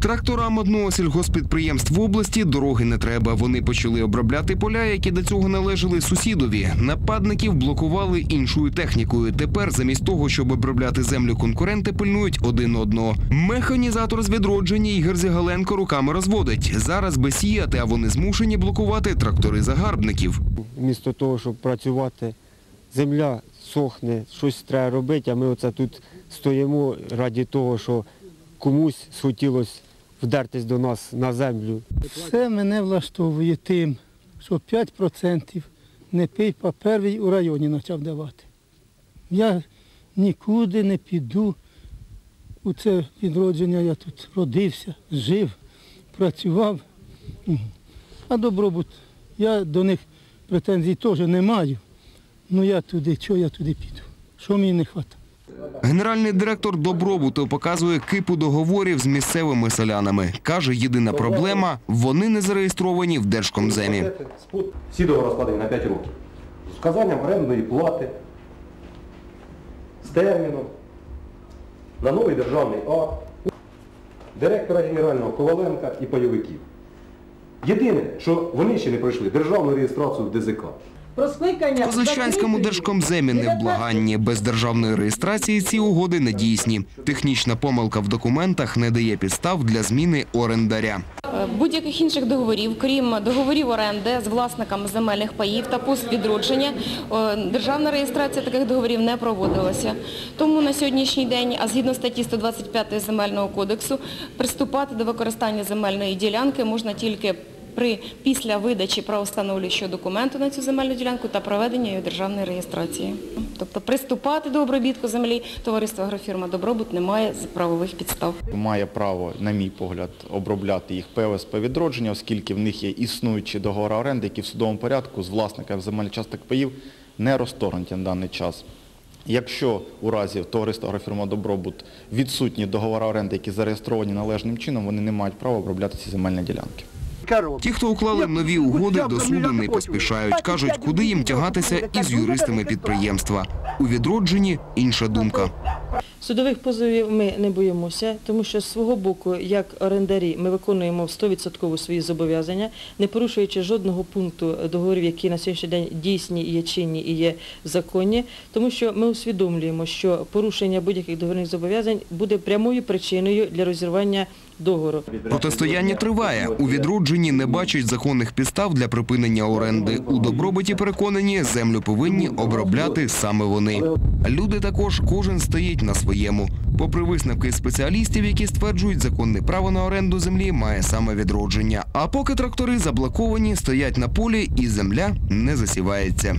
Тракторам одного сільгоспідприємств в області дороги не треба. Вони почали обробляти поля, які до цього належали сусідові. Нападників блокували іншою технікою. Тепер, замість того, щоб обробляти землю, конкуренти пильнують один одного. Механізатор з відродження Ігор Зігаленко руками розводить. Зараз би сіяти, а вони змушені блокувати трактори загарбників. Вмісто того, щоб працювати, земля сохне, щось треба робити, а ми оце тут стоїмо раді того, що комусь схотілося вдертись до нас на землю. Все мене влаштовує тим, що 5% не пий по перший у районі почав давати. Я нікуди не піду. У це відродження я тут родився, жив, працював. А добробут, я до них претензій теж не маю. Ну я туди, чого я туди піду? Що мені не вистачає? Генеральний директор добробуту показує кипу договорів з місцевими селянами. Каже, єдина проблема вони не зареєстровані в Держкомземі. Всі договори складені на 5 років. З вказанням орендної плати, з терміном, на новий державний акт, директора генерального Коваленка і пайовиків. Єдине, що вони ще не пройшли державну реєстрацію в ДЗК. Про скликання Козачанському держкомземі невблаганні. Без державної реєстрації ці угоди не дійсні. Технічна помилка в документах не дає підстав для зміни орендаря. Будь-яких інших договорів, крім договорів оренди з власниками земельних паїв та поствідродження, державна реєстрація таких договорів не проводилася. Тому на сьогоднішній день, а згідно статті 125 Земельного кодексу, приступати до використання земельної ділянки можна тільки при після видачі правовстановлюючого документу на цю земельну ділянку та проведення її державної реєстрації. Тобто приступати до обробітку землі товариство агрофірма Добробут не має правових підстав. має право, на мій погляд, обробляти їх ПВСП відродження, оскільки в них є існуючі договори оренди, які в судовому порядку з власниками земельних часток паїв не розторгнуті на даний час. Якщо у разі товариства агрофірма Добробут відсутні договори оренди, які зареєстровані належним чином, вони не мають права обробляти ці земельні ділянки. Ті, хто уклали нові угоди, до суду не поспішають. Кажуть, куди їм тягатися із юристами підприємства. У відродженні інша думка. Судових позовів ми не боїмося, тому що з свого боку, як орендарі, ми виконуємо 100% свої зобов'язання, не порушуючи жодного пункту договорів, які на сьогоднішній день дійсні, є чинні і є законні, тому що ми усвідомлюємо, що порушення будь-яких договірних зобов'язань буде прямою причиною для розірвання договору. Протистояння триває. У відродженні не бачать законних підстав для припинення оренди. У добробуті переконані, землю повинні обробляти саме вони. Люди також кожен стоїть на своєму. Попри висновки спеціалістів, які стверджують, законне право на оренду землі має саме відродження. А поки трактори заблоковані, стоять на полі і земля не засівається.